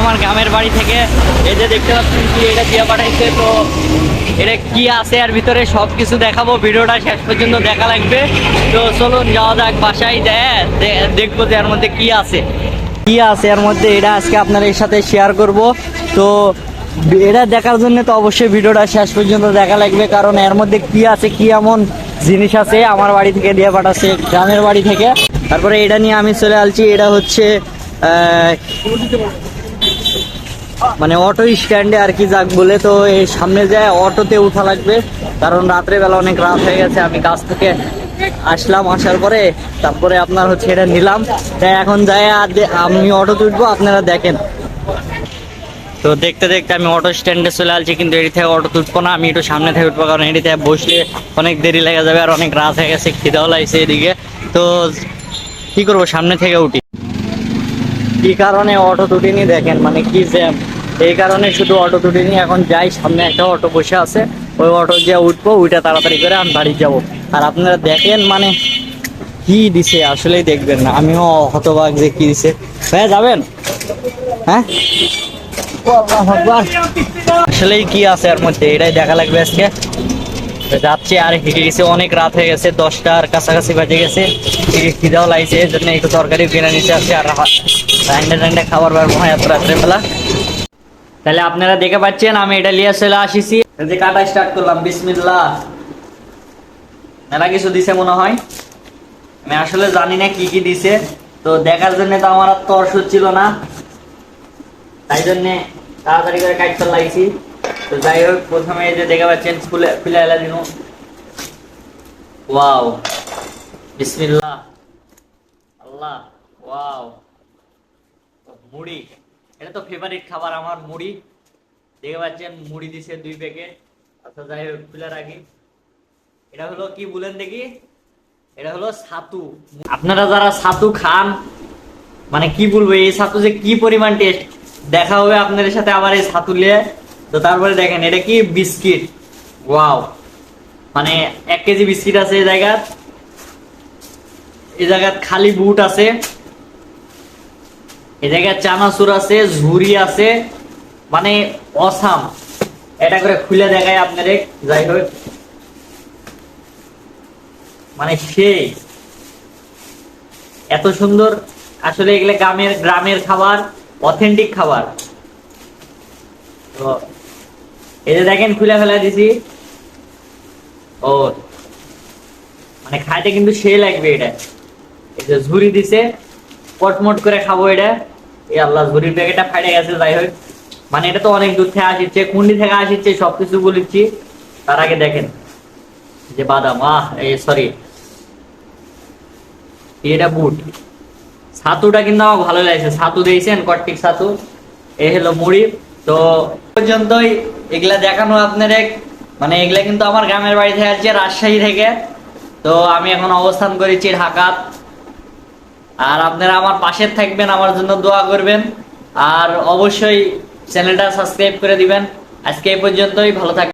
আমার গ্রামের বাড়ি থেকে এই যে দেখতে পাচ্ছেন কি, এটা দিয়ে পাঠাইছে? তো এটা কি আছে আর ভিতরে সব কিছু দেখাবো। ভিডিওটা শেষ পর্যন্ত দেখা লাগবে। তো চলুন, যাওয়া যাক বাসায় দেয় দেখব যে এর মধ্যে কি আছে। কি আছে এর মধ্যে, এটা আজকে আপনাদের সাথে শেয়ার করব। তো এটা দেখার জন্য তো অবশ্যই ভিডিওটা শেষ পর্যন্ত দেখা লাগবে, কারণ এর মধ্যে কি আছে, কি এমন জিনিস আছে আমার বাড়ি থেকে দিয়ে পাঠাচ্ছে, গ্রামের বাড়ি থেকে। তারপরে এটা নিয়ে আমি চলে আসছি, এটা হচ্ছে মানে অটো স্ট্যান্ডে আর কি যাক বলে, তো এই সামনে যায় অটোতে উঠা লাগবে। কারণ রাত্রে বেলা অনেক রাত হয়ে গেছে, আমি কাজ থেকে আসলাম, আসার পরে তারপরে আপনার হচ্ছে এটা নিলাম। তাই এখন যাই আর আমি অটো উঠবো, আপনারা দেখেন। তো দেখতে দেখতে আমি অটো স্ট্যান্ডে চলে আসছি, কিন্তু এটি থেকে অটো তুটবো না, আমি একটু সামনে থেকে উঠবো, কারণ এটি থেকে বসলে অনেক দেরি লেগে যাবে, আর অনেক রাত হয়ে গেছে খিদাও লাগছে এদিকে। তো কি করব, সামনে থেকে উঠি। কি কারণে অটো তুটিনি দেখেন মানে কি জ্যাম এই কারণে শুধু অটো তুটিনি এখন যাই, সামনে একটা অটো বসে আছে, ওই অটো যে উঠবো, ওইটা তাড়াতাড়ি করে আমি বাড়ি যাব। আর আপনারা দেখেন মানে কি দিছে, আসলেই দেখবেন না। আমিও হতবাক যে কি দিছে। হ্যাঁ যাবেন? হ্যাঁ? আসলেই কি আছে এর মধ্যে, এটাই দেখা লাগবে আজকে। যাচ্ছি, আর হেঁটে গেছে, অনেক রাত হয়ে গেছে, দশটার কাছাকাছি বাজে গেছে। এই খিদাও লাগছে এর জন্য একটু তরকারি কিনে নিচে আসছে, আর রান্না টান্ডা খাবার বার হয় এত রাত্রেবেলা তাহলে আপনারা দেখে পাচ্ছেন, আমি এটা লিয়ে চলে আসিছি। যে কাটা স্টার্ট করলাম, বিসমিল্লাহ। মেলা কিছু দিছে মনে হয়। আমি আসলে জানি না কি কি দিছে। তো দেখার জন্য তো আমার আর তর্স হচ্ছিল না। তাই জন্য তাড়াতাড়ি করে কাটতে লাগছি। তো যাই হোক, প্রথমে এই যে দেখে পাচ্ছেন, খুলে খুলে এলা দিন। ওয়াও, বিসমিল্লাহ। আল্লাহ, ওয়াও। মুড়ি। এটা তো ফেভারিট খাবার আমার, মুড়ি। দেখে পাচ্ছেন, মুড়ি দিছে দুই প্যাকেট আচ্ছা যাই হোক, খুলে রাখি। এটা হলো কি বলেন দেখি? এটা হলো ছাতু। আপনারা যারা ছাতু খান মানে কি বলব, এই ছাতু যে কি পরিমাণ টেস্ট দেখা হবে আপনাদের সাথে আবার এই ছাতু নিয়ে। তো তারপরে দেখেন, এটা কি বিস্কিট? ওয়াও। মানে এক কেজি বিস্কিট আছে এই জায়গাত। এই জায়গাত খালি বুট আছে। এই জায়গায় চানাচুর আছে ঝুরি আছে মানে অসাম। এটা করে খুলে দেখায় আপনাদের, যাই হোক। মানে সেই। এত সুন্দর আসলে এগুলো গ্রামের গ্রামের খাবার, অথেন্টিক খাবার। তো এই যে দেখেন, খুলে ফেলা দিছি। ও। মানে খাইতে কিন্তু সেই লাগবে এটা। এই যে ঝুরি দিছে, পটমট করে খাব এটা। এই আল্লাহ ঝুরির প্যাকেটটা ফাইটে গেছে, যাই হোক। মানে এটা তো অনেক দূর থেকে আসিচ্ছে, কুন্ডি থেকে আসিচ্ছে, সবকিছু তার আগে দেখেন, যে বাদাম, আহ, এই সরি এটা বুট। ছাতুটা কিন্তু আমার ভালো লাগছে। ছাতু দিয়েছেন ছাতু। এই হলো মুড়ি। তো পর্যন্তই। এগুলা দেখানো আপনার এক মানে এগুলা কিন্তু আমার গ্রামের বাড়ি থেকে আসছে রাজশাহী থেকে। তো আমি এখন অবস্থান করেছি ঢাকাত। আর আপনারা আমার পাশে থাকবেন, আমার জন্য দোয়া করবেন। আর অবশ্যই চ্যানেলটা সাবস্ক্রাইব করে দিবেন। আজকে এই পর্যন্তই, ভালো থাকবেন।